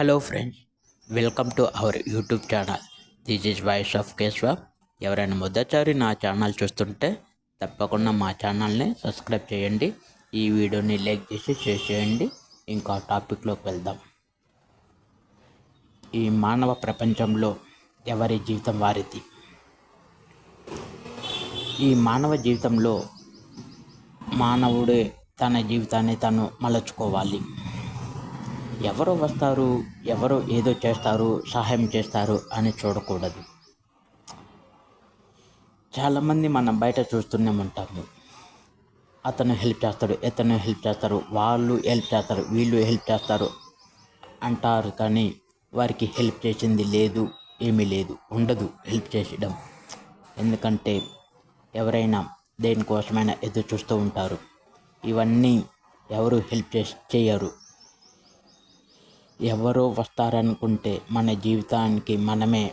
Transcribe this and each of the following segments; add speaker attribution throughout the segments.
Speaker 1: Hello friends welcome to our YouTube channel this is voice of Keshava ఎవరైనా మొదటిసారి నా channel చూస్తుంటే తప్పకుండా మా ఛానల్ని సబ్స్క్రైబ్ చేయండి. ఈ వీడియోని లైక్ చేసి షేర్ చేయండి. ఇంకా టాపిక్లోకి వెళ్దాం. ఈ మానవ ప్రపంచంలో ఎవరి జీవితం వారిది? ఈ మానవ జీవితంలో మానవుడే తన జీవితాన్ని తను మలచుకోవాలి. ఎవరో వస్తారు ఎవరో ఏదో చేస్తారు సహాయం చేస్తారు అని చూడకూడదు. చాలామంది మనం బయట చూస్తూనే ఉంటాము. అతను హెల్ప్ చేస్తాడు ఇతను హెల్ప్ చేస్తారు వాళ్ళు హెల్ప్ చేస్తారు వీళ్ళు హెల్ప్ చేస్తారు అంటారు కానీ వారికి హెల్ప్ చేసింది లేదు ఏమీ లేదు ఉండదు హెల్ప్ చేయడం ఎందుకంటే ఎవరైనా దేనికోసమైనా ఎదురు చూస్తూ ఉంటారు. ఇవన్నీ ఎవరు హెల్ప్ చేసి చేయరు. ఎవరో వస్తారనుకుంటే మన జీవితానికి మనమే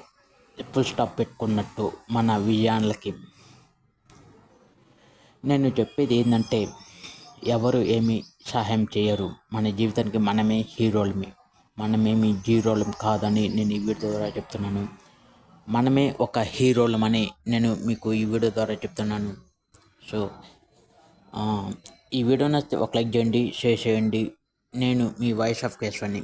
Speaker 1: ఫుల్ స్టాప్ పెట్టుకున్నట్టు మన విజయాలకి. నేను చెప్పేది ఏంటంటే ఎవరు ఏమి సహాయం చేయరు. మన జీవితానికి మనమే హీరోలమి మనమేమి జీరోలం కాదని నేను ఈ వీడియో ద్వారా చెప్తున్నాను. మనమే ఒక హీరోలమని నేను మీకు ఈ వీడియో ద్వారా చెప్తున్నాను. సో ఈ వీడియో నచ్చితే ఒక లైక్ చేయండి షేర్ చేయండి. నేను మీ వాయిస్ ఆఫ్ కేశవని